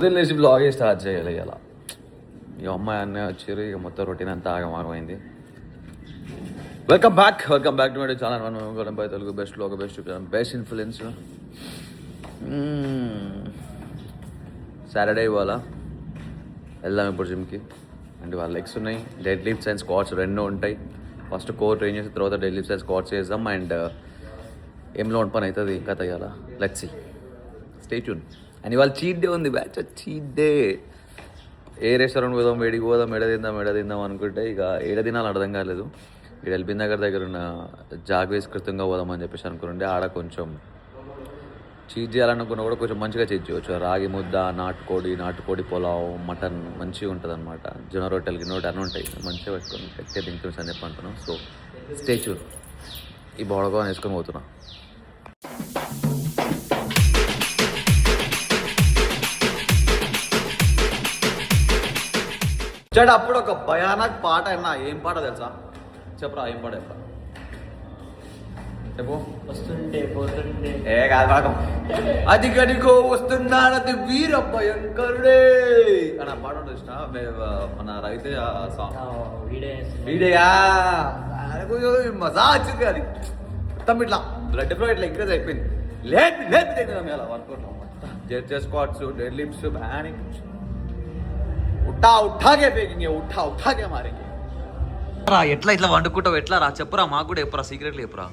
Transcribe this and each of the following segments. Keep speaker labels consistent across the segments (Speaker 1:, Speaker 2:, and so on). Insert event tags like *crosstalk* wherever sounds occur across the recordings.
Speaker 1: వదిలేసి బ్లాగే స్టార్ట్ చేయాలి ఇలా. ఇక అమ్మాయి అన్నీ వచ్చారు ఇక మొత్తం రొటీన్ అంతా ఆగమాగమైంది welcome back welcome back to my channel మనం కూడా బై తెలుగు బెస్ట్ లోక బెస్ట్ బెస్ట్ ఇన్ఫ్లుయెన్స్ సాటర్డే ఇవాళ వెళ్దాం ఇప్పుడు జిమ్కి అండ్ వాళ్ళ లెగ్స్ ఉన్నాయి. డెడ్ లిఫ్ట్స్ అండ్ స్క్వాట్స్ రెండు ఉంటాయి. ఫస్ట్ కోర్ ట్రైన్ చేసిన తర్వాత డెడ్ లిఫ్ట్స్ అండ్ స్క్వాట్స్ చేద్దాం అండ్ ఏం లోన్ పని అవుతుంది ఇంకా తగ్గాల లెట్స్ స్టే ట్యూన్ అండ్ ఇవాళ చీట్ డే ఉంది బ్యాచ్ చీట్ డే ఏ రెస్టారెంట్ పోదాం ఏడికి పోదాం ఎడ తిందాం ఎడ తిందాం అనుకుంటే ఇక ఏడ తినాలి అర్థం కాలేదు. ఇక్కడ ఎల్బీ నగర్ దగ్గర ఉన్న జాగ్వేస్ కృతంగా పోదాం అని చెప్పేసి అనుకుంటే ఆడ కొంచెం చీజ్ చేయాలనుకున్నా కూడా కొంచెం మంచిగా చీజ్ చేయవచ్చు రాగి ముద్ద నాటుకోడి నాటుకోడి పులావ్ మటన్ మంచిగా ఉంటుంది అనమాట జొన్న రొట్టెలు నోటి అన్నీ ఉంటాయి మంచిగా పెట్టుకొని ఎక్కే తింటుంది అని చెప్పి అంటున్నాం సో స్టేచ్యూర్ ఈ బోడగా వేసుకొని పోతున్నాం. చెడు అప్పుడు ఒక భయానక్ పాట అయినా ఏం పాట తెలుసా? చెప్పరా ఏం పాట చెప్పరా? చెప్పు.
Speaker 2: వస్తుండే పోతుండే
Speaker 1: ఏ కాదు అది గడికో వస్తున్నాడది వీర భయంకరుడే అని ఆ పాట ఇష్టం మన రైతే సాంగ్. వీడియా? మజా వచ్చింది అది. మొత్తం ఇట్లా బ్లడ్ ఫ్లో ఇట్లా ఇంక్రీజ్ అయిపోయింది. లేపి తింటున్నాం ఇలా వర్కౌట్ జెట్ స్క్వాట్స్ డెడ్ లిప్స్ బ్యానింగ్ ఉట్టా ఉట్టాకే పేకింగ్ ఉట్టా ఉట్టాకే మారింగ్ రా ఎట్లా ఇట్లా వండుకుంటావు? ఎట్లా రా? చెప్పురా మాకు కూడా చెప్పురా సీక్రెట్లు చెప్పురా.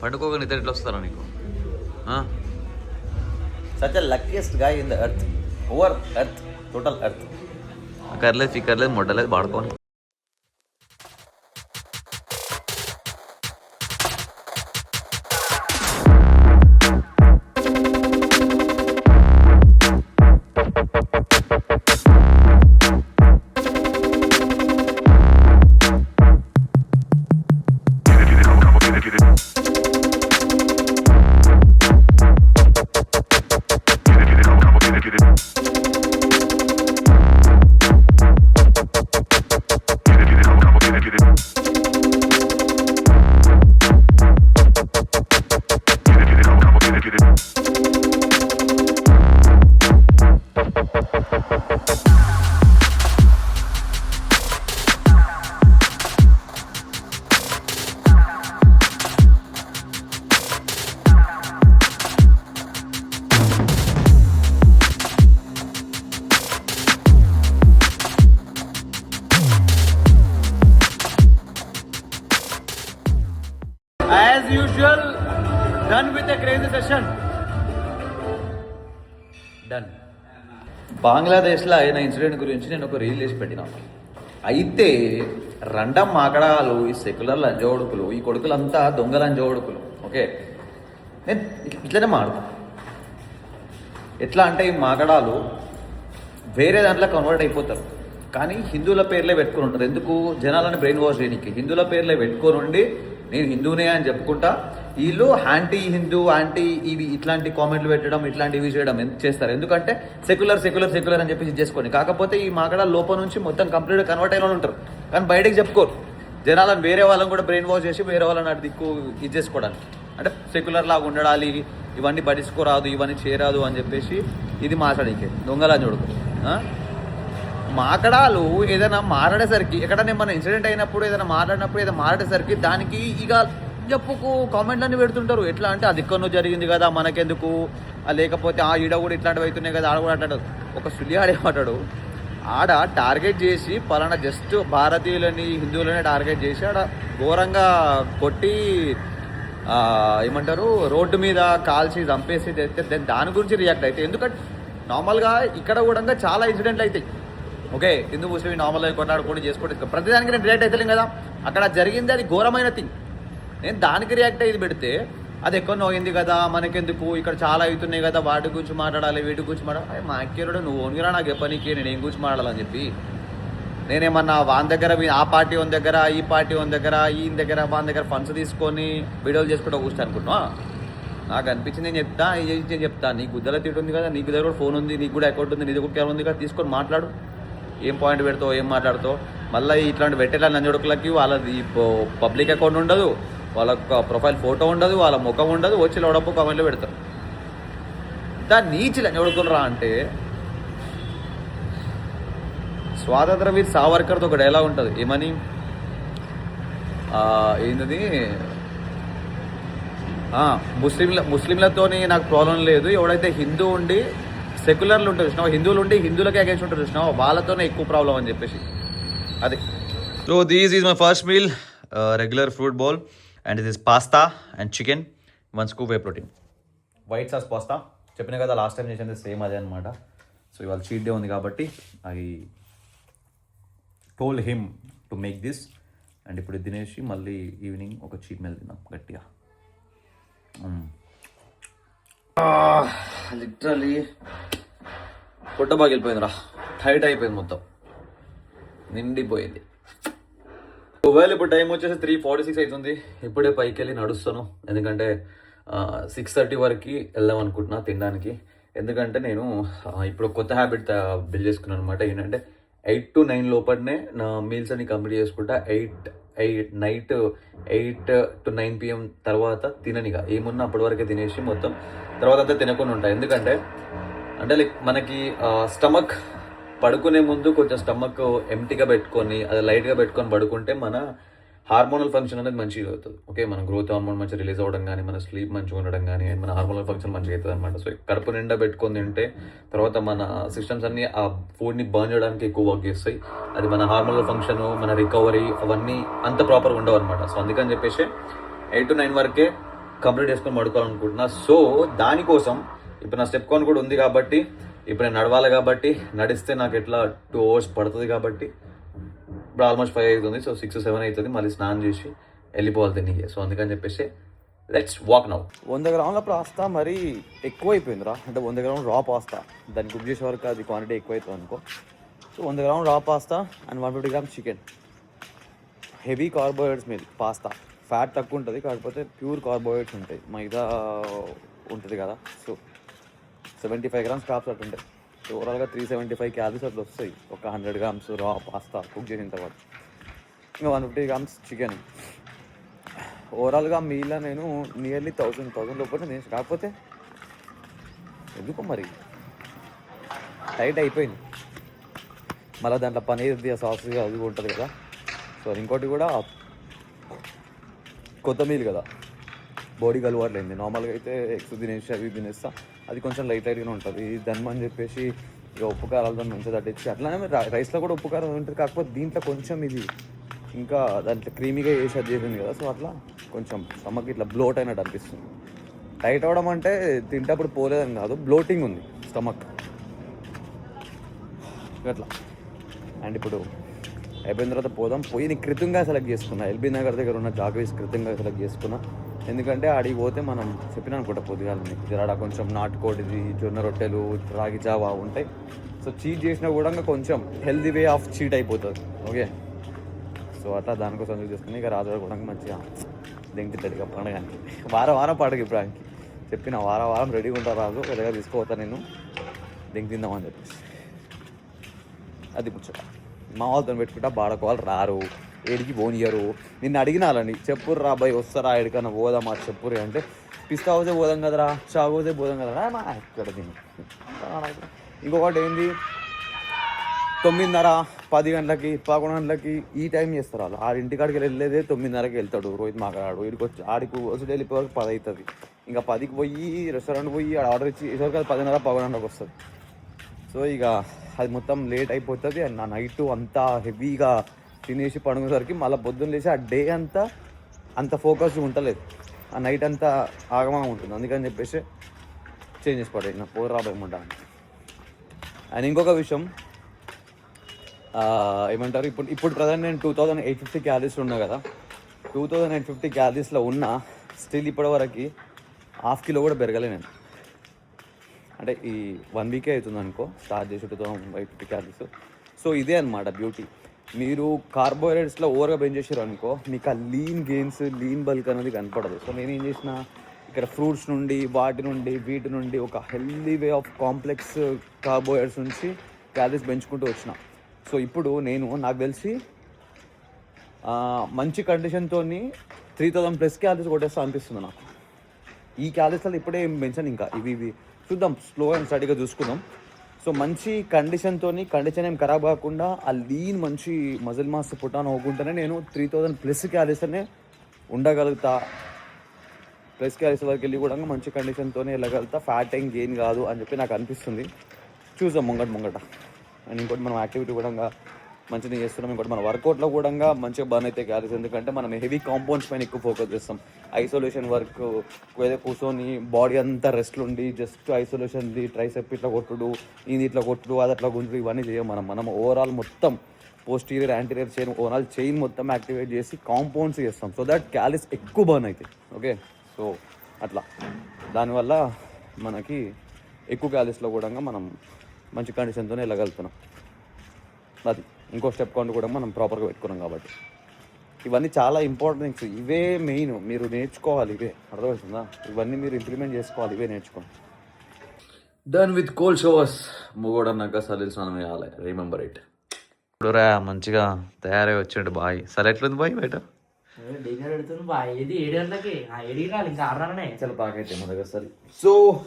Speaker 1: పండుకోక నిద్ర ఎట్లా వస్తారా నీకు? Such luckiest guy in the earth over earth total earth కర్లేదు ఫికర్లేదు మొట్టలేదు వాడుకోని as usual done with crazy session done బంగ్లాదేశ్లో అయిన ఇన్సిడెంట్ గురించి నేను ఒక రీల్ చేసి పెట్టిన. అయితే రండం మాకడాలు ఈ సెక్యులర్ లంజోడుకులు ఈ కొడుకులంతా దొంగ లంజోడుకులు ఓకే? నేను ఇట్లనే మాడతా. ఎట్లా అంటే ఈ మాగడాలు వేరే దాంట్లో కన్వర్ట్ అయిపోతారు. కానీ హిందువుల పేర్లే పెట్టుకుని ఉంటారు. ఎందుకు? జనాలను బ్రెయిన్ వాష్ చేయడానికి హిందువుల పేర్లే పెట్టుకొని ఉండి నేను హిందూనే అని చెప్పుకుంటా వీళ్ళు యాంటీ హిందూ యాంటీ ఇవి ఇట్లాంటి కామెంట్లు పెట్టడం ఇట్లాంటివి చేయడం ఎందుకు చేస్తారు? ఎందుకంటే సెక్యులర్ సెక్యులర్ సెక్యులర్ అని చెప్పి ఇది చేసుకోండి. కాకపోతే ఈ మాకడ లోపల నుంచి మొత్తం కంప్లీట్గా కన్వర్ట్ అయిన వాళ్ళు ఉంటారు. కానీ బయటకు చెప్పుకోరు. జనాలను వేరే వాళ్ళని కూడా బ్రెయిన్ వాష్ చేసి వేరే వాళ్ళని అటు దిక్కు ఇది చేసుకోవడానికి. అంటే సెక్యులర్ లాగా ఉండడాలి ఇవన్నీ పట్టించుకోరాదు ఇవన్నీ చేయరాదు అని చెప్పేసి ఇది మాట్లాడికే. దొంగలా చూడకు. మాకడాలు ఏదైనా మాట్లాడేసరికి ఎక్కడైనా మన ఇన్సిడెంట్ అయినప్పుడు ఏదైనా మాట్లాడినప్పుడు ఏదైనా మాట్లాడేసరికి దానికి ఇక చెప్పుకు కామెంట్లన్నీ పెడుతుంటారు. ఎట్లా అంటే అది ఎక్కడో జరిగింది కదా మనకెందుకు? లేకపోతే ఆ ఈడ కూడా ఇట్లాంటివి అవుతున్నాయి కదా ఆడ కూడా అంటాడు ఒక సులి ఆడేమాటాడు ఆడ టార్గెట్ చేసి పలానా జస్ట్ భారతీయులని హిందువులని టార్గెట్ చేసి ఆడ ఘోరంగా కొట్టి ఏమంటారు రోడ్డు మీద కాల్చి చంపేసి దాని- దాని గురించి రియాక్ట్ అయితే ఎందుకంటే నార్మల్గా ఇక్కడ కూడా చాలా ఇన్సిడెంట్లు అవుతాయి. ఓకే హిందూ ముస్లిం నార్మల్గా కొట్లాడుకోండి చేసుకోండి. ప్రతిదానికి నేను రియాక్ట్ అవుతలేం కదా. అక్కడ జరిగింది అది ఘోరమైన థింగ్ నేను దానికి రియాక్ట్ అయ్యి పెడితే అది ఎక్కువ నోయింది కదా మనకెందుకు? ఇక్కడ చాలా అవుతున్నాయి కదా వాటి గురించి మాట్లాడాలి వీటి గురించి మాట్లాడాలి. మా అక్కేరుడు నువ్వు ఓన్గా నాకు చెప్పనీకి నేను ఏం గురించి మాట్లాడాలని చెప్పి. నేనేమన్నా వాని దగ్గర ఆ పార్టీ వన్ దగ్గర ఈ పార్టీ వన్ దగ్గర ఈయన దగ్గర వాని దగ్గర ఫండ్స్ తీసుకొని వీడియోలు చేసుకుంటూ కూర్చో అనుకుంటున్నా నాకు అనిపించింది నేను చెప్తా ఇది నేను చెప్తా. నీకు గుద్దల తిట్టు ఉంది కదా నీకు దగ్గర కూడా ఫోన్ ఉంది నీకు కూడా అకౌంట్ ఉంది నీ దగ్గర ఉంది కదా తీసుకొని మాట్లాడు. ఏం పాయింట్ పెడతావు ఏం మాట్లాడతావు? మళ్ళీ ఇట్లాంటి పెట్టేలా నంజొడుకులకి వాళ్ళది పబ్లిక్ అకౌంట్ ఉండదు. వాళ్ళ ప్రొఫైల్ ఫోటో ఉండదు వాళ్ళ ముఖం ఉండదు. వచ్చి లోడప్పు కామెంట్లో పెడతారు. దాన్ని నీచి లంజొడుకునరా అంటే
Speaker 3: స్వాతంత్ర వీర్ సావర్కర్తో ఒక డైలాగ్ ఉంటుంది. ఏమని? ఏంటిది ముస్లింల ముస్లింలతోని నాకు ప్రాబ్లం లేదు. ఎవడైతే హిందూ ఉండి సెక్యులర్లు ఉంటారు చూసినావా హిందువులు ఉండి హిందువులకి అగేన్స్ట్ ఉంటారు చూసినావా వాళ్ళతోనే ఎక్కువ ప్రాబ్లం అని చెప్పేసి. అది. So this is my first meal regular fruit bowl and ఇది pasta and chicken one scoop whey protein white sauce pasta చెప్పిన కదా లాస్ట్ టైం చేసింది సేమ్ అదే అనమాట సో ఇవాళ చీట్ డే ఉంది కాబట్టి I told him to make this and ఇప్పుడు తినేసి మళ్ళీ ఈవినింగ్ ఒక చీట్ మీల్ తిందాం గట్టిగా. లిటరలీ పొట్ట బాగా టైట్ అయిపోయింది మొత్తం. నిండిపోయింది. ఒకవేళ ఇప్పుడు టైం వచ్చేసి త్రీ ఫార్టీ సిక్స్ అవుతుంది. ఇప్పుడే పైకి వెళ్ళి నడుస్తాను. ఎందుకంటే సిక్స్ థర్టీ వరకు వెళ్దాం అనుకుంటున్నా తినడానికి. ఎందుకంటే నేను ఇప్పుడు కొత్త హ్యాబిట్ బిల్డ్ చేసుకున్నాను అనమాట ఏంటంటే ఎయిట్ టు నైన్ లోపలనే నా మీల్స్ అన్ని కంప్లీట్ చేసుకుంటా eight eight night eight to nine PM తర్వాత తిననిగా ఏమున్నా అప్పటి వరకే తినేసి మొత్తం తర్వాత అంతా తినకుండా ఉంటాయి. ఎందుకంటే అంటే లైక్ మనకి స్టమక్ పడుకునే ముందు కొంచెం స్టమక్ ఎంటీగా పెట్టుకొని అది లైట్గా పెట్టుకొని పడుకుంటే మన హార్మోనల్ ఫంక్షన్ అనేది మంచిగా అవుతుంది. ఓకే మన గ్రోత్ హార్మోన్ మంచిగా రిలీజ్ అవ్వడం కానీ మన స్లీప్ మంచిగా ఉండడం కానీ మన హార్మోనల్ ఫంక్షన్ మంచిగా అవుతుంది అనమాట సో కడుపు నిండా పెట్టుకొని తింటే తర్వాత మన సిస్టమ్స్ అన్నీ ఆ ఫుడ్ని బర్న్ చేయడానికి ఎక్కువ వర్క్ చేస్తాయి. అది మన హార్మోనల్ ఫంక్షన్ మన రికవరీ అవన్నీ అంత ప్రాపర్గా ఉండవు అనమాట సో అందుకని చెప్పేసి ఎయిట్ టు నైన్ వరకే కంప్లీట్ చేసుకొని పడుకోవాలనుకుంటున్నా సో దానికోసం ఇప్పుడు నా స్టెప్ కాన్ కూడా ఉంది కాబట్టి ఇప్పుడు నేను నడవాలి కాబట్టి నడిస్తే నాకు ఎట్లా టూ అవర్స్ పడుతుంది కాబట్టి ఇప్పుడు ఆల్మోస్ట్ ఫైవ్ అవుతుంది. సో సిక్స్ సెవెన్ అవుతుంది. మళ్ళీ స్నానం చేసి వెళ్ళిపోవాలి తిని. సో అందుకని చెప్పేసి లెట్స్ వాక్ నౌ
Speaker 1: వంద గ్రాముల పాస్తా మరి ఎక్కువ అయిపోయిందిరా అంటే వంద గ్రాములు రా పాస్తా. దాన్ని కుక్ చేసే వరకు అది క్వాంటిటీ ఎక్కువ అవుతుంది అనుకో. సో వంద గ్రాములు raw pasta and one fifty grams chicken heavy carbohydrates మీద పాస్తా. ఫ్యాట్ తక్కువ ఉంటుంది కాకపోతే ప్యూర్ కార్బోహైడ్రేట్స్ ఉంటాయి. మైదా ఉంటుంది కదా so seventy five grams carbs అట్లా ఉంటాయి. సో ఓవరాల్గా త్రీ సెవెంటీ ఫైవ్ క్యాలరీస్ అట్లా వస్తాయి. ఒక hundred grams raw pasta cook చేసిన తర్వాత. ఇంకా వన్ ఫిఫ్టీ గ్రామ్స్ చికెన్ ఓవరాల్గా మీలో నేను నియర్లీ థౌసండ్ థౌసండ్ లోపల నేను కాకపోతే ఎందుకు మరి? టైట్ అయిపోయింది. మళ్ళీ దాంట్లో పనీర్ది సాస్ అది ఉంటుంది కదా. సో ఇంకోటి కూడా కొత్త కదా. బాడీ కలవట్లేదు నార్మల్గా అయితే ఎగ్స్ తినేసి అవి తినేస్తా. అది కొంచెం లైట్ లైట్గానే ఉంటుంది. దన్మ అని చెప్పేసి ఇక ఉప్పు కారాలతో మంచిగా తట్టించి అట్లానే రైస్లో కూడా ఉప్పు కారం ఉంటుంది. కాకపోతే దీంట్లో కొంచెం ఇది ఇంకా దాంట్లో క్రీమీగా వేసి అది చేసింది కదా. సో అట్లా కొంచెం స్టమక్ ఇట్లా బ్లోట్ అయినట్టు అనిపిస్తుంది. టైట్ అవడం అంటే తింటప్పుడు పోలేదని కాదు. బ్లోటింగ్ ఉంది స్టమక్ అట్లా. అండ్ ఇప్పుడు అయిపోయిన తర్వాత పోదాం. పోయి నేను కృతంగా సెలెక్ట్ చేసుకున్నా. ఎల్బీ నగర్ దగ్గర ఉన్న జాగ్రీస్ కృతంగా సెలెక్ట్ చేసుకున్నా. ఎందుకంటే ఆడికి పోతే మనం చెప్పిన అనుకుంటా పొద్దుగాల జరాడ కొంచెం నాటుకోడిది జొన్న రొట్టెలు రాగి జావా ఉంటాయి. సో చీట్ చేసినా కూడా ఇంకా కొంచెం హెల్దీ వే ఆఫ్ చీట్ అయిపోతుంది. ఓకే సో అట్లా దానికోసం చూసి చేసుకుని ఇక రాజు కూడా మంచిగా దెంగుతాడు ఇక పండగానికి. *laughs* వారం వారం పండుగ ఇప్పుడు ఆయనకి. చెప్పిన వారం వారం రెడీగా ఉంటా రాజు. ఒక తీసుకుపోతా నేను. దెంగి తిందామని చెప్పేసి. అది కూర్చోటా మా వాళ్ళతో పెట్టుకుంటా బాడకోవాలి రారు ఏడికి పోనీయరు. నిన్ను అడిగినాలని చెప్పురు రా అబ్బాయి వస్తారా ఎడికన్నా పోదామా చెప్పురు అంటే పిస్తా పోతే పోదాం కదరా చాగు హౌసే పోదాం కదరా మా ఎక్కడ తిని. ఇంకొకటి ఏంది? తొమ్మిదిన్నర పది గంటలకి పదకొండు గంటలకి ఈ టైం చేస్తారు వాళ్ళు. ఆడి ఇంటికాడికి వెళ్ళేదే తొమ్మిదిన్నరకి వెళ్తాడు రోహిత్ మాట్లాడు వీడికి వచ్చి ఆడికి వచ్చి వెళ్ళిపోయే పది అవుతుంది. ఇంకా పదికి పోయి రెస్టారెంట్ పోయి ఆడ ఆర్డర్ ఇచ్చి ఇసరికి పదిన్నర పదకొండు గంటలకు వస్తుంది. సో ఇక అది మొత్తం లేట్ అయిపోతుంది అండ్ నా నైట్ అంతా హెవీగా తినేసి పడుకునేసరికి మళ్ళీ పొద్దున్న లేచి ఆ డే అంతా అంత ఫోకస్ ఉండలేదు ఆ నైట్ అంతా ఆగమా ఉంటుంది. అందుకని చెప్పేసి చేంజ్ చేసి నా పోరు రాబోయమంటా అండ్ ఇంకొక విషయం ఏమంటారు? ఇప్పుడు ఇప్పుడు ప్రజెంట్ నేను two thousand eight fifty calories ఉన్నా కదా. టూ థౌజండ్ ఎయిట్ ఫిఫ్టీ క్యాలరీస్లో ఉన్నా స్టిల్ ఇప్పటివరకు హాఫ్ కిలో కూడా పెరగలే నేను. అంటే ఈ వన్ వీకే అవుతుంది అనుకో స్టార్ట్ చేసి two thousand eight fifty calories so ఇదే అనమాట బ్యూటీ మీరు కార్బోహైడ్రేట్స్లో ఓవర్గా బెంచ్ అనుకో మీకు ఆ లీన్ గెయిన్స్ లీన్ బల్క్ అనేది కనపడదు. సో నేను ఏం చేసిన ఇక్కడ ఫ్రూట్స్ నుండి వాటి నుండి వీటి నుండి ఒక healthy way of complex carbohydrates నుంచి క్యాలరీస్ పెంచుకుంటూ వచ్చిన. సో ఇప్పుడు నేను నాకు తెలిసి మంచి కండిషన్తో త్రీ థౌసండ్ ప్లస్ క్యాలరీస్ కొట్టేస్తా అనిపిస్తుంది నాకు. ఈ క్యాలరీస్లో ఇప్పుడే ఏం పెంచాను ఇంకా. ఇవి ఇవి చూద్దాం స్లో అండ్ స్టడీగా చూసుకుందాం.
Speaker 4: సో మంచి కండిషన్తోని కండిషన్ ఏం ఖరాబ్ కాకుండా ఆ లీన్ మంచి మజిల్ మాస్ పుట్టాన్ అవ్వకుండానే నేను త్రీ థౌజండ్ ప్లస్ క్యాలీస్తేనే ఉండగలుగుతా. ప్లస్ క్యాలీస్ వరకు వెళ్ళి కూడా మంచి కండిషన్తోనే వెళ్ళగలుగుతా. ఫ్యాట్ ఏం గెయిన్ కాదు అని చెప్పి నాకు అనిపిస్తుంది. చూసాం ముంగట ముంగట. అండ్ ఇంకోటి మనం యాక్టివిటీ కూడా మంచిగా చేస్తున్నాం. ఇంకోటి మన వర్కౌట్లో కూడా మంచిగా బర్న్ అయితే క్యాలీస్ ఎందుకంటే మనం హెవీ కాంపౌండ్స్ పైన ఎక్కువ ఫోకస్ చేస్తాం. ఐసోలేషన్ వర్క్ ఏదో కూర్చొని బాడీ అంతా రెస్ట్లు ఉండి జస్ట్ ఐసోలేషన్ది ట్రైసెప్ ఇట్లా కొట్టుడు ఇది ఇట్లా కొట్టుడు అది అట్లా గుంటుడు ఇవన్నీ చేయం మనం. మనం ఓవరాల్ మొత్తం posterior anterior chain overall chain మొత్తం యాక్టివేట్ చేసి కాంపౌండ్స్ చేస్తాం. సో దట్ క్యాలీస్ ఎక్కువ బర్న్ అవుతాయి. ఓకే సో అట్లా. దానివల్ల మనకి ఎక్కువ క్యాలీస్లో కూడా మనం మంచి కండిషన్తోనే వెళ్ళగలుగుతున్నాం. అది. ఇంకో స్టెప్ కౌంట్ కూడా మనం ప్రాపర్గా పెట్టుకున్నాం కాబట్టి. ఇవన్నీ చాలా ఇంపార్టెంట్ థింగ్స్ ఇవే మెయిన్ మీరు నేర్చుకోవాలి ఇవే. అర్థమవుతుందా? ఇవన్నీ మీరు ఇంప్లిమెంట్ చేసుకోవాలి ఇవే నేర్చుకోండి.
Speaker 1: డన్ విత్ కోల్డ్ షవర్స్ మూగోడన్నాక సలీల్ స్నానం వేయాలి రిమెంబర్ ఇట్ ఇప్పుడు రా మంచిగా తయారై వచ్చిండు బాయ్. సరే ఎట్లుంది బాయ్ బయట? చాలా బాగా అయితే మన దగ్గర సరే so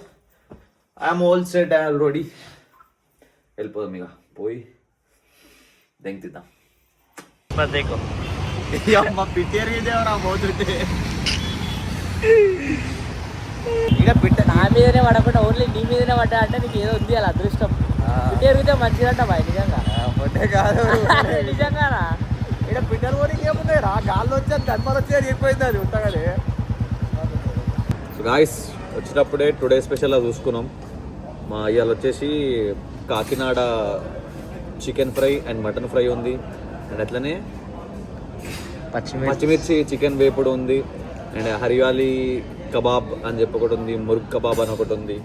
Speaker 1: I'm all set I ready వెళ్ళిపోదాం ఇక. పోయి. దెంగ్ తిద్దాం
Speaker 2: దేకో
Speaker 1: అమ్మ పిట్టేరు ఇదేవరా పోతుంటే ఇక పిట్ట
Speaker 2: నా మీదనే పడకుండా ఓన్లీ నీ మీదనే పడ్డా అంటే నీకు ఏదో ఉంది అలా అదృష్టం. ఇటు ఎరిగితే మంచిదంట బాయ్ నిజంగా.
Speaker 1: పొట్టే కాదు.
Speaker 2: నిజంగానా?
Speaker 1: ఇక్కడ పిట్టర్ పోనీకి ఏముంది రా గాల్లో వచ్చేది ధర్మాలు వచ్చేది ఎక్కువైంది అది ఉంటగానే సో గాయస్ వచ్చినప్పుడే టుడే స్పెషల్గా చూసుకున్నాం. మా ఇవాళ వచ్చేసి Kakinada chicken fry and mutton fry ఉంది. అండ్ అట్లనే
Speaker 2: పచ్చిమిర్చి.
Speaker 1: చికెన్ వేపుడు ఉంది. అండ్ హరియాలి కబాబ్ అని చెప్పి ఒకటి ఉంది మురుగ్ కబాబ్ అని ఒకటి ఉంది.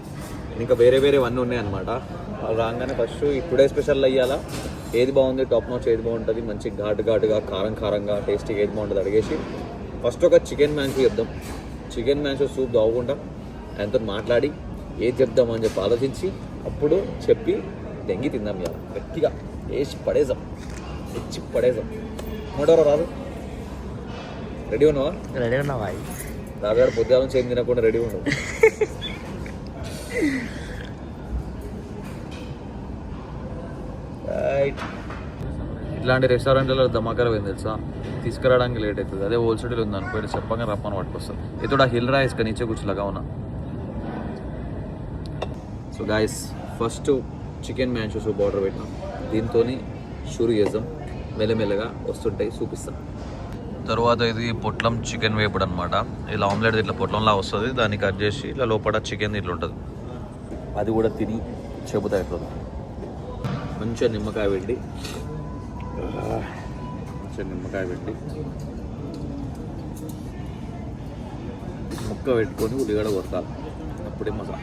Speaker 1: ఇంకా వేరే వేరే అన్నీ ఉన్నాయి అనమాట వాళ్ళు రాగానే ఫస్ట్ టుడే స్పెషల్ అయ్యాలా ఏది బాగుంది టాప్ నోట్స్ ఏది బాగుంటుంది మంచి ఘాటు ఘాటుగా కారం కారంగా టేస్టీగా ఏది బాగుంటుంది అడిగేసి ఫస్ట్ ఒక చికెన్ మ్యాన్షూ చెప్దాం. చికెన్ మ్యాన్షూ సూప్ తాగకుండా ఆయనతో మాట్లాడి ఏది చెప్దాం అని చెప్పి ఆలోచించి అప్పుడు చెప్పి దెంగి తిందాం ఇవాళ గట్టిగా. వేసి పడేసాం తెచ్చి పడేసాం మూడవరా రాదు. రెడీ ఉన్నావా?
Speaker 2: రెడీ ఉన్నా బాయ్.
Speaker 1: రాజాగారు పొద్దుగాల ఏం తినకుండా రెడీ ఉండవు ఇట్లాంటి రెస్టారెంట్లలో ధమాకాలు పోయింది తెలుసా? తీసుకురావడానికి లేట్ అవుతుంది. అదే హోల్సేల్ ఉంది అనుకో ఇక్కడ చెప్పంగా రప్పని పట్టుకొస్తారు ఇతడు ఆ హిల్ రాయిస్ నీచే కూర్చోలాగా ఉన్నా so guys first chicken manchow soup order పెట్టినాం. దీంతో షూరు చేద్దాం మెల్లమెల్లగా వస్తుంటాయి చూపిస్తాం. తర్వాత ఇది పొట్లం చికెన్ వేపుడు అనమాట ఇలా ఆమ్లెట్ ఇట్లా పొట్లంలా వస్తుంది దాన్ని కట్ చేసి ఇలా లోపల చికెన్ ఇట్లా ఉంటుంది. అది కూడా తిని చెబుతా ఇట్లా మంచిగా నిమ్మకాయ పెట్టి మంచిగా నిమ్మకాయ పెట్టి ముక్క పెట్టుకొని ఉల్లిగడ్డ కొరకాలి అప్పుడే మసాలా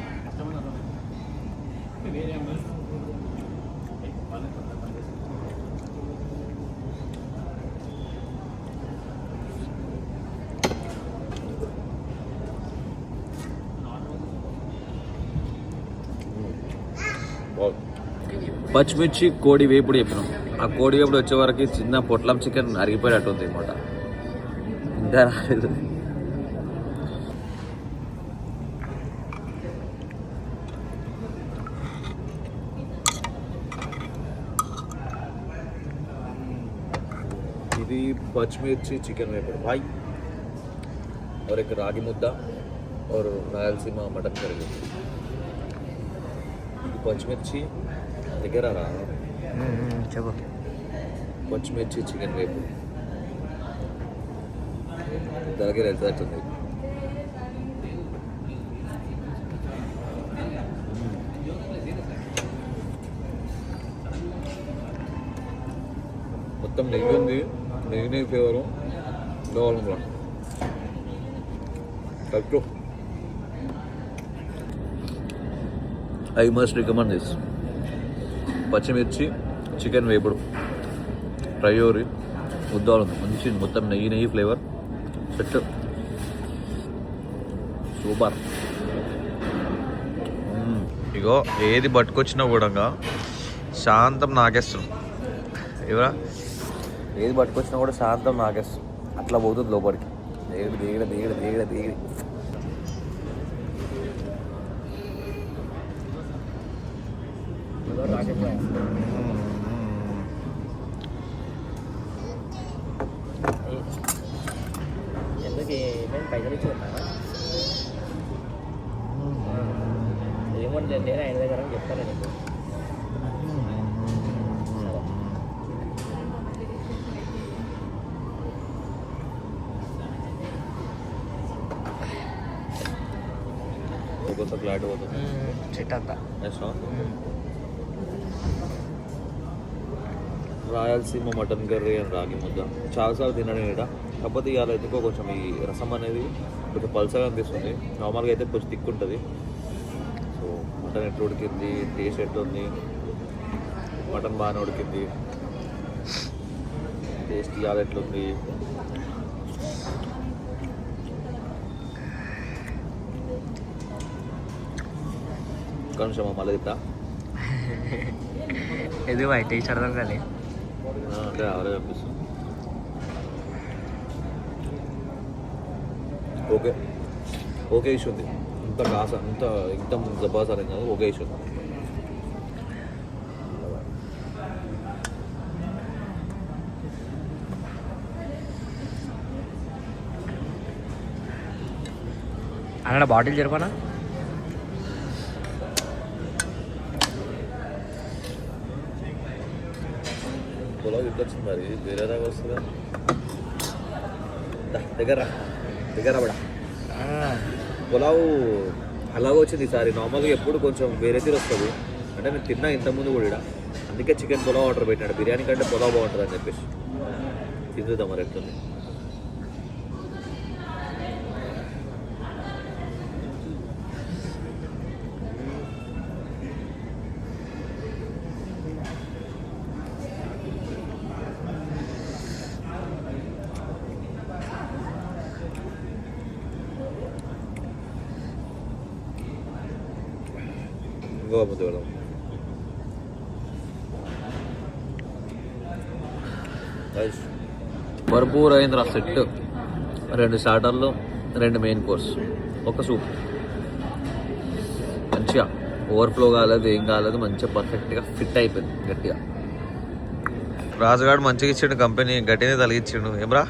Speaker 1: పచ్చిమిర్చి కోడి వేపుడు చెప్పినాం ఆ కోడి వేపుడు వచ్చే వరకు చిన్న పొట్లం చికెన్ అరిగిపోయినట్టు ఉంది అనమాట ఇంకా రాలేదు ఇది పచ్చిమిర్చి చికెన్ వేపుడు భాయ్ और एक रागी मुद्दा और రాయలసీమ మటన్ కర్రీ ఇది పచ్చిమిర్చి దగ్గర రా.
Speaker 2: చెప్పు.
Speaker 1: పచ్చిమిర్చి చికెన్ వేపు దగ్గర వెళ్తుంది మొత్తం నెయ్యి ఉంది. నెయ్యి నెయ్యి ఫ్లేవరు కావాలి correct I must recommend this. పచ్చిమిర్చి చికెన్ వేపుడు ఫ్రైయోరి ముద్దాలు ఉంది మంచి మొత్తం నెయ్యి నెయ్యి ఫ్లేవర్. Set super. ఇగో ఏది పట్టుకొచ్చినా కూడా శాంతం నాకేస్తుంది ఇవరా ఏది పట్టుకొచ్చినా కూడా శాంతం నాకేస్తుంది అట్లా పోతుంది లోపలికి. దిగడు దిగడ దిగడ దిగడ దిగడి.
Speaker 2: రాకెట్ బాయ్ ఎందుకు ఏమేమి పైసలు ఇచ్చి ఉన్నారా ఏమని నేను ఆయన దగ్గర అని చెప్తాను నీకు సరే.
Speaker 1: కొంత క్లారిటీ పోతుంది
Speaker 2: చెట్టు అంతా
Speaker 1: రాయలసీమ మటన్ కర్రీ అని రాగి ముద్ద. చాలాసార్లు తినడం ఇక్కడ కాకపోతే ఇవాళ ఎందుకో కొంచెం ఈ రసం అనేది కొంచెం పల్సగా అనిపిస్తుంది. నార్మల్గా అయితే కొంచెం తిక్కు ఉంటుంది. సో మటన్ ఎట్లా ఉడికింది? టేస్ట్ ఎట్లుంది? మటన్ బాగానే ఉడికింది. టేస్ట్ ఇవాళ ఎట్లుంది? కొంచెం మళ్ళీ తింటా.
Speaker 2: ఎదు బాయ్ టేస్ట్ అర్థం కానీ
Speaker 1: అంటే అవరే అనిపిస్తుంది ఓకే. ఓకే ఇష్యూ ఉంది. ఇంత కాస ఇంత ఇంత జబాస్ అని కాదు ఓకే ఇష్యూ ఉంది.
Speaker 2: అక్కడ బాటిల్ జరపనా
Speaker 1: ఇద్దొచ్చింది మరి. వేరే దాకా వస్తుందా? దగ్గర. దగ్గర పడా పులావు అలాగ వచ్చింది ఈసారి నార్మల్గా ఎప్పుడు కొంచెం వేరే తీరు వస్తుంది. అంటే నేను తిన్నా ఇంతకుముందు కూడా. అందుకే చికెన్ పులావ్ ఆర్డర్ పెట్టాడు బిర్యానీ కంటే పులావ్ బాగుంటుంది అని చెప్పేసి. తిందుదాం మరి ఎట్లుంది? ఇంకో ముద్ద భర్పూర్ సెట్ రెండు స్టార్టర్లు రెండు మెయిన్ కోర్స్ ఒక సూప్ మంచిగా ఓవర్ఫ్లో కాలేదు ఏం కాలేదు మంచిగా పర్ఫెక్ట్గా ఫిట్ అయిపోయింది గట్టిగా. రాజుగాడు మంచిగా ఇచ్చిండు కంపెనీ గట్టినే తలిగించిండు ఏమ్రా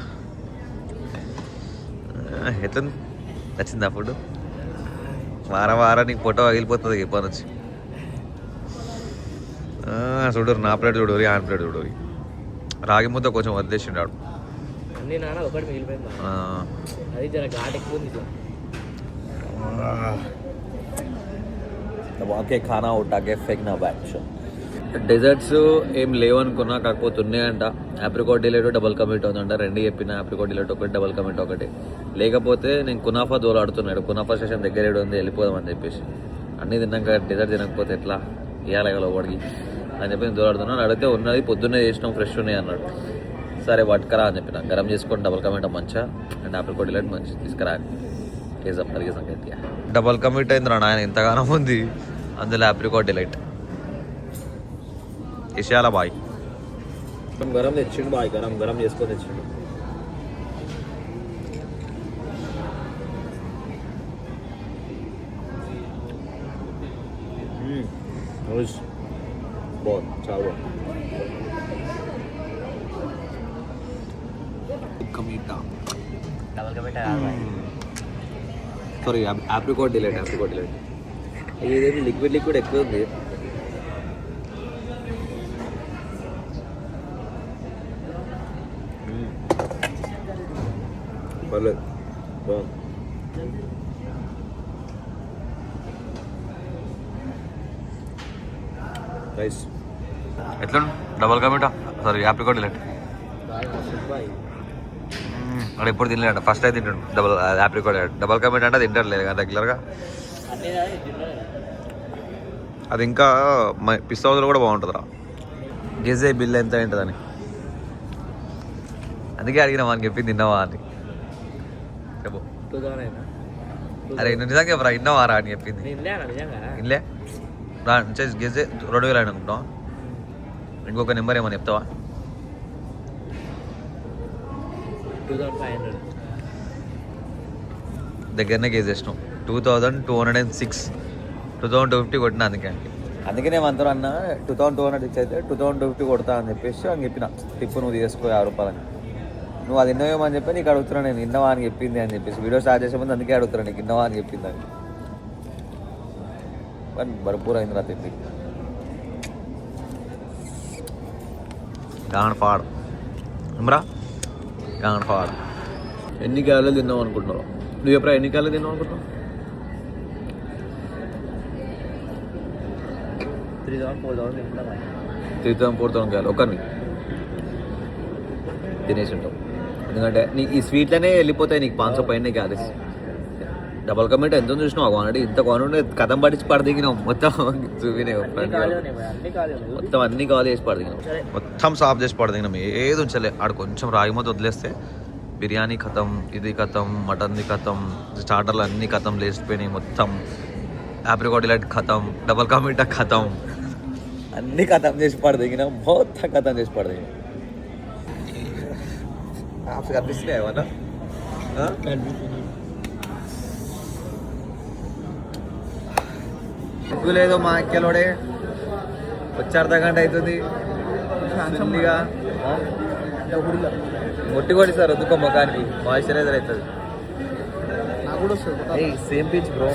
Speaker 1: ఎట్లా నచ్చింది ఫుడ్ వారం వారం నీకు ఫోటో పగిలిపోతుంది ఇప్పటి నుంచి చూడరు నా ప్లేట్ చూడరు ఆయన ప్లేట్ చూడరు. రాగి ముద్ద కొంచెం
Speaker 2: ఇట్లా
Speaker 1: వాకే ఖానా డెజర్ట్స్ ఏం లేవు అనుకున్నా కాకపోతే ఉన్నాయంట. ఆప్రికాట్ డిలేట్ డబల్ కమిట్ ఉందంట రెండు చెప్పిన ఆప్రికాట్ డిలేట్ ఒకటి డబల్ కమిట్ ఒకటి. లేకపోతే నేను కునాఫా దోలాడుతున్నాడు కునాఫా స్టేషన్ దగ్గర ఏడు ఉంది వెళ్ళిపోదాం అని చెప్పేసి. అన్నీ తిన్నాక డెజర్ట్ తినకపోతే ఎట్లా? ఇవ్వాలి కదా ఒకడికి. అని చెప్పి నేను దోలాడుతున్నాను అడిగితే ఉన్నది పొద్దున్నే చేసినాం ఫ్రెష్ ఉన్నాయి అన్నాడు. సరే పట్టుకరా అని చెప్పిన. గరం చేసుకొని డబల్ కమిట్ మంచిగా అండ్ ఆప్రికాట్ డిలేట్ మంచి తీసుకురా. కేజం కలిగే సంగతి డబల్ కమిట్ అయింది రా నాయన ఇంతగానో ఉంది. అందులో ఆప్రికాట్ డిలైట్ ఇషాలా బాయ్. గరం తెచ్చిండు బాయ్ గరం గరం చేసుకొని తెచ్చిండు. బాగుంది చాలా బాగుంది కమీటా
Speaker 2: డబల్గా పెట్టాలి
Speaker 1: sorry apricot delight apricot delight ఇదేంటి లిక్విడ్ లిక్విడ్ ఎక్కువ ఉంది మ్మ్. పర్లేదు బాగుంది రైస్ డబల్ కమిటా సారీ ఆప్రికాట్ డిలైట్
Speaker 2: బాయ్
Speaker 1: వాడు ఎప్పుడు తినలేడు. ఫస్ట్ అయితే తింటాడు. డబల్ ఆప్రికాట్ డబల్ కమిట్ అంటే తింటాడు లేదు కానీ రెగ్యులర్గా? అది ఇంకా పిస్తౌజులు కూడా బాగుంటుందిరా. గెజే బిల్ ఎంత ఉంటుందని అందుకే అడిగిన మనకి చెప్పింది తిన్నావా అని. చెప్పు. అరే నువ్వు నిజంగా చెప్పరా విన్నావా రా అని చెప్పింది. ఇల్లే గెజే రెండు వేలు అయినా అనుకుంటాం ఇంకొక నెంబర్ ఏమని చెప్తావా?
Speaker 2: థౌసండ్
Speaker 1: దగ్గరనే గేజ్ చేసినాం. Two thousand two hundred and six. Two thousand two fifty కొట్టిన అందుకే అందుకే నేను అందరూ అన్న టూ థౌసండ్ టూ హండ్రెడ్ ఇచ్చి అయితే టూ థౌసండ్ టూ ఫిఫ్టీ కొడతా అని చెప్పేసి అని చెప్పిన. టిప్పు నువ్వు తీసుకో యాభై రూపాయలని నువ్వు అది ఇన్నోవేమో అని చెప్పి నీకు అడుగుతున్నా నేను ఇన్నవా అని చెప్పింది అని చెప్పేసి. వీడియో స్టార్ట్ చేసే ముందు అందుకే అడుగుతున్నా నీకు ఇన్నవా అని చెప్పింది అని భరపూర్ అయింది రా తిండి గాణపాడ్ ఇమ్రా గాణపాడ్ ఎన్ని క్యాలరీలు తిన్నావు అనుకుంటున్నావు? నువ్వు ఎప్పుడు ఎన్ని క్యాలరీలు తిన్నావు అనుకుంటున్నావు?
Speaker 2: Three thousand four thousand
Speaker 1: three thousand four thousand calorie ఒకరిని తినేసి ఉంటావు. ఎందుకంటే నీకు ఈ స్వీట్లనే వెళ్ళిపోతాయి నీకు పాంచో పైన క్యాలరీస్ డబల్ కమెంట్ ఎంత చూసినావు? క్వాంటిటీ ఇంత క్వాంటిటీ కథం పట్టించి పడదిగినావు. మొత్తం
Speaker 2: ఉన్నాయి
Speaker 1: మొత్తం అన్ని కాల్ చేసి పడదిగినాం. మొత్తం సాఫ్ చేసి పడదిగినాం. ఏది ఉంచలే. ఆడ కొంచెం రాగి మొత్తం వదిలేస్తే బిర్యానీ కథం ఇది కథం మటన్ది కథం స్టార్టర్లు అన్ని కథం లేచిపోయినాయి మొత్తం. ఆప్రికాట్ ఇలాంటి కథం డబల్ కమిటా కథం. అన్ని కథం చేసి పడదిగినాం మొత్తం కథం చేసి పడదిగినాం కనిపిస్తున్నాయి ఏమన్నా? లేదు మా అక్కలోడే? వచ్చి అర్ధ గంట అవుతుంది. ఫుల్లీగా మొట్టి కొట్టి సార్ వద్దుకో ముఖానికి. మాయిశ్చరైజర్ అవుతుంది. Same pitch bro.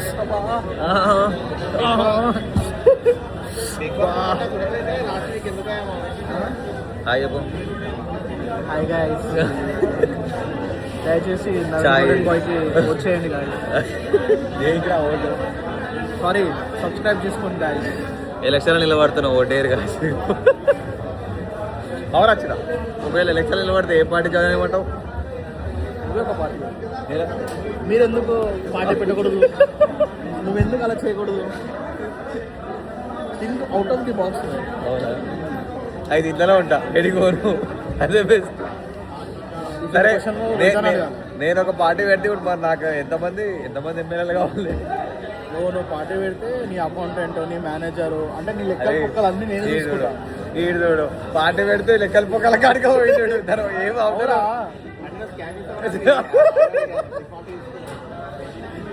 Speaker 1: హాయ్ చెప్పు.
Speaker 2: Hi guys. *laughs* దయచేసి వచ్చేయండి గాయస్.
Speaker 1: ఓటు
Speaker 2: సారీ సబ్స్క్రైబ్ చేసుకోండి గాయస్
Speaker 1: ఎలక్షన్ నిలబడుతున్నావు ఓటేరు కాదు. అవును వచ్చిన ఒకవేళ ఎలక్షన్ నిలబడితే ఏ పార్టీ జాయిన్ అయ్యమంటావు
Speaker 2: ఒక పార్టీ. మీరు ఎందుకు పార్టీ పెట్టకూడదు? *laughs* నువ్వెందుకు అలా చేయకూడదు? Think out of the box
Speaker 1: అవునా? ఐదు ఇంట్లోనే ఉంటా ఎడిగోను అదే బెస్ట్ సరే నేను ఒక పార్టీ పెడితే ఇప్పుడు మరి నాకు ఎంతమంది ఎంతమంది ఎమ్మెల్యేలు కావాలి?
Speaker 2: నువ్వు నువ్వు పార్టీ పెడితే నీ అకౌంటెంట్ నీ మేనేజర్ అంటే నీ లెక్కలు
Speaker 1: అరే,
Speaker 2: కుక్కలు అన్ని నేను చూసుకుంటా.
Speaker 1: ఈడు పార్టీ పెడితే లెక్కల పొక్కల కాడికి పోయి చూడు తను ఏం అవసరం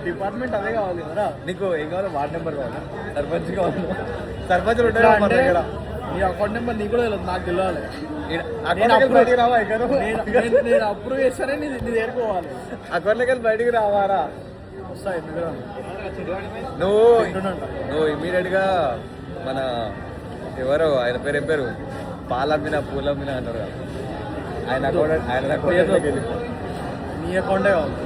Speaker 2: డిపార్ట్మెంట్ అదే కావాలి కదా?
Speaker 1: నీకు ఏం కావాలి? వార్డ్ నెంబర్ కావాలా. సర్పంచ్ కావాలి. సర్పంచ్ ఉంటాడు దగ్గర.
Speaker 2: నీ అకౌంట్ నెంబర్ నీకు కూడా తెలియదు నాకు తెలియాలి. నేను అప్రూవ్
Speaker 1: బయటికి రావా ఇక్కడ
Speaker 2: నేను- నేను- నేను అప్రూవ్ చేస్తానే నీ నీ దగ్గరకోవాలి
Speaker 1: అకౌంట్లోకి వెళ్ళి బయటికి రావారా? నువ్వు. నువ్వు ఇమీడియట్గా మన ఎవరు ఆయన పేరు ఏం పేరు? పాలమ్మిన పూలమ్మిన అంటారు. ఆయన అకౌంట్ ఆయన
Speaker 2: నీ అకౌంటే కావాలి.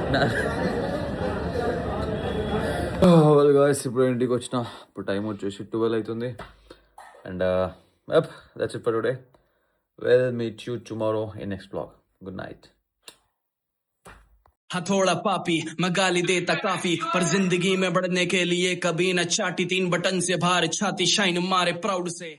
Speaker 1: వెల్ గాయస్ *laughs* ఇప్పుడు ఇంటికి వచ్చిన ఇప్పుడు టైం వచ్చేసి ట్వెల్వ్ అవుతుంది. And that's it for today we'll meet you tomorrow in next vlog good night
Speaker 5: हथौड़ा पापी, मैं गाली देता काफ़ी, पर ज़िंदगी में बढ़ने के लिए कभी न चाटी तीन बटन से भार, छाती शाइन मारे प्राउड से।